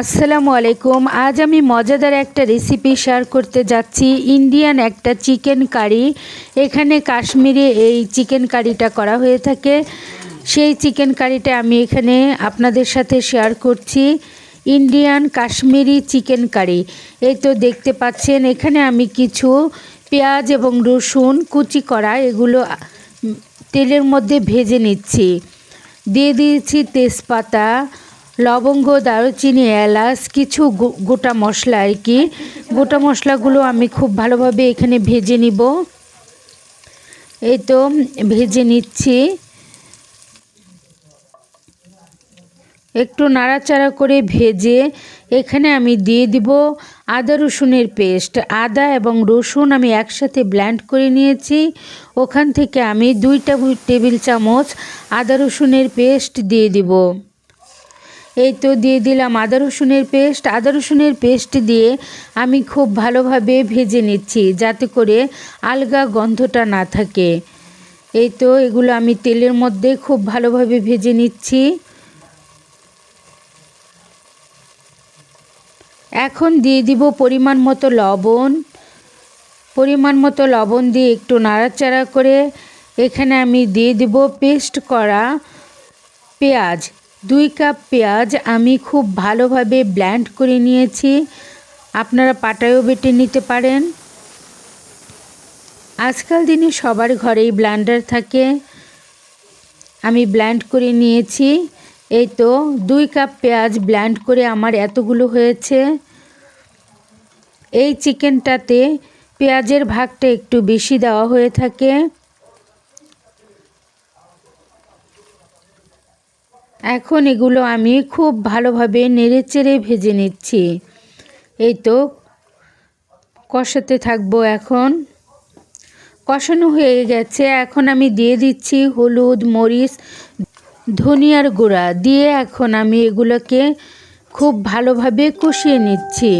আসসালামু আলাইকুম। আজ আমি মজাদার একটা রেসিপি শেয়ার করতে যাচ্ছি। ইন্ডিয়ান একটা চিকেন কারি এখানে কাশ্মীরে এই চিকেন কারিটা করা হয়ে থাকে। সেই চিকেন কারিটা আমি এখানে আপনাদের সাথে শেয়ার করছি। ইন্ডিয়ান কাশ্মীরি চিকেন কারি এই তো দেখতে পাচ্ছেন, এখানে আমি কিছু পেঁয়াজ এবং রসুন কুচি করা, এগুলো তেলের মধ্যে ভেজে নিচ্ছি। দিয়ে দিয়েছি তেজপাতা। লবঙ্গ, দারুচিনি, এলাচ, কিছু গোটা মশলা আর কি। গোটা মশলাগুলো আমি খুব ভালোভাবে এখানে ভেজে নিব। এই তো, ভেজে নিচ্ছি। একটু নাড়াচাড়া করে ভেজে এখানে আমি দিয়ে দিব আদা রসুনের পেস্ট। আদা এবং রসুন আমি একসাথে ব্ল্যান্ড করে নিয়েছি। ওখান থেকে আমি দুইটা টেবিল চামচ আদা রসুনের পেস্ট দিয়ে দিব। এই তো দিয়ে দিলাম আদা রসুনের পেস্ট। আদা রসুনের পেস্ট দিয়ে আমি খুব ভালোভাবে ভেজে নিচ্ছি যাতে করে আলগা গন্ধটা না থাকে। এই তো এগুলো আমি তেলের মধ্যে খুব ভালোভাবে ভেজে নিচ্ছি। এখন দিয়ে দিব পরিমাণ মতো লবণ। পরিমাণ মতো লবণ দিয়ে একটু নাড়াচাড়া করে এখানে আমি দিয়ে দিব পেস্ট করা পেঁয়াজ। দুই কাপ পেঁয়াজ আমি খুব ভালোভাবে ব্ল্যান্ড করে নিয়েছি। আপনারা পাটায়ও বেটে নিতে পারেন। আজকাল দিনে সবার ঘরেই ব্ল্যান্ডার থাকে। আমি ব্ল্যান্ড করে নিয়েছি। এই তো দুই কাপ পেঁয়াজ ব্ল্যান্ড করে আমার এতগুলো হয়েছে। এই চিকেনটাতে পেঁয়াজের ভাগটা একটু বেশি দেওয়া হয়ে থাকে। এখন এগুলো আমি খুব ভালোভাবে নেড়েচেড়ে ভেজে নিচ্ছি। এই তো কষাতে থাকব এখন। কষানো হয়ে গেছে। এখন আমি দিয়ে দিচ্ছি হলুদ, মরিচ, ধনিয়ার গুঁড়া। দিয়ে এখন আমি এগুলোকে খুব ভালোভাবে কষিয়ে নিচ্ছি।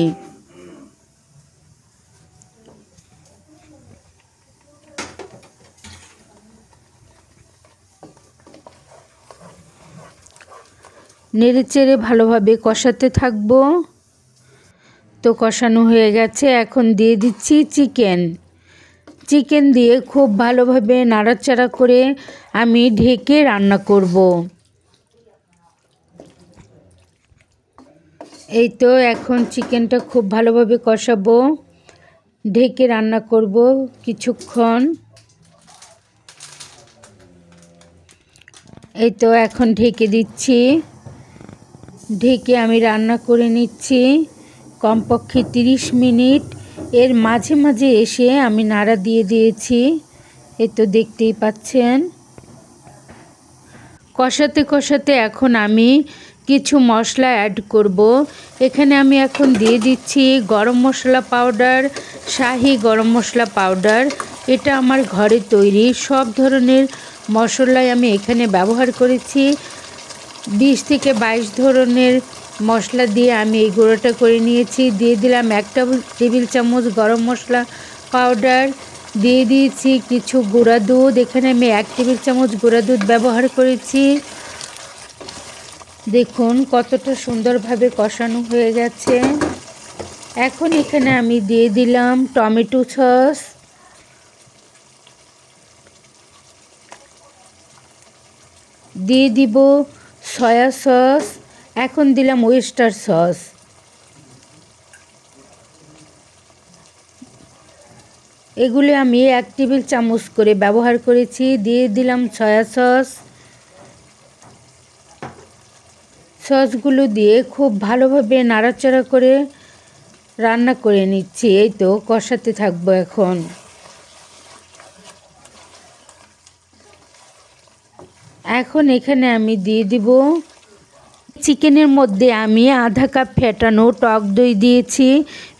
নেড়েচেড়ে ভালোভাবে কষাতে থাকব। তো কষানো হয়ে গেছে, এখন দিয়ে দিচ্ছি চিকেন। চিকেন দিয়ে খুব ভালোভাবে নাড়াচাড়া করে আমি ঢেকে রান্না করব। এই তো এখন চিকেনটা খুব ভালোভাবে কষাবো। ঢেকে রান্না করব কিছুক্ষণ। এই তো এখন ঢেকে দিচ্ছি। ঢেকে আমি রান্না করে নিচ্ছি। কমপক্ষে তিরিশ মিনিট। এর মাঝে মাঝে এসে আমি নাড়া দিয়ে দিয়েছি। এ তো দেখতেই পাচ্ছেন। কষাতে কষাতে এখন আমি কিছু মশলা অ্যাড করব। এখানে আমি এখন দিয়ে দিচ্ছি গরম মশলা পাউডার শাহি গরম মশলা পাউডার এটা আমার ঘরে তৈরি। সব ধরনের মশলাই আমি এখানে ব্যবহার করেছি। বিশ থেকে বাইশ ধরনের মশলা দিয়ে আমি এই গুঁড়োটা করে নিয়েছি। দিয়ে দিলাম একটা টেবিল চামচ গরম মশলা পাউডার। দিয়ে দিয়েছি কিছু গুঁড়া দুধ। এখানে আমি এক টেবিল চামচ গুঁড়া দুধ ব্যবহার করেছি। দেখুন কতটা সুন্দরভাবে কষানো হয়ে গেছে। এখন এখানে আমি দিয়ে দিলাম টমেটো সস। দিয়ে দিব সয়া সস, এখন দিলাম ওয়েস্টার সস। এগুলি আমি এক টেবিল চামচ করে ব্যবহার করেছি, দিয়ে দিলাম সয়া সস। সসগুলো দিয়ে খুব ভালোভাবে নাড়াচাড়া করে রান্না করে নিচ্ছি, এই তো কষাতে থাকব এখন। এখন এখানে আমি দিয়ে দিব চিকেনের মধ্যে আমি আধা কাপ ফেটানো টক দই দিয়েছি।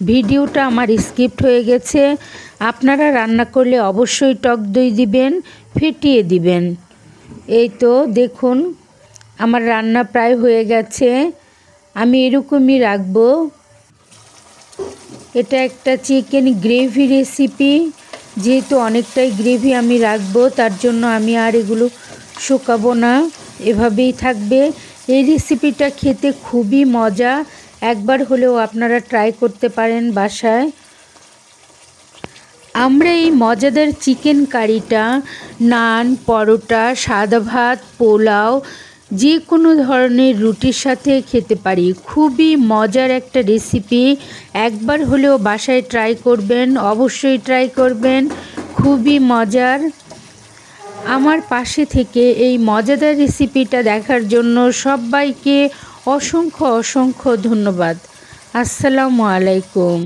ভিডিওটা আমার স্কিপ্ট হয়ে গেছে। আপনারা রান্না করলে অবশ্যই টক দই দিবেন, ফেটিয়ে দিবেন। এই তো দেখুন, আমার রান্না প্রায় হয়ে গেছে। আমি এরকমই রাখব। এটা একটা চিকেন গ্রেভি রেসিপি। যেহেতু অনেকটাই গ্রেভি আমি রাখব, তার জন্য আমি আর এগুলো শুকাবো না, এভাবেই থাকবে। এই রেসিপিটা খেতে খুবই মজা। একবার হলেও আপনারা ট্রাই করতে পারেন বাসায়। আমরা এই মজাদার চিকেন কারিটা নান, পরোটা, সাদা ভাত, পোলাও যে কোনো ধরনের রুটির সাথে খেতে পারি। খুবই মজার একটা রেসিপি একবার হলেও বাসায় ট্রাই করবেন, অবশ্যই ট্রাই করবেন। খুবই মজার। আমার পাশে থেকে এই মজাদার রেসিপিটা দেখার জন্য সবাইকে অসংখ্য অসংখ্য ধন্যবাদ। আসসালামু আলাইকুম।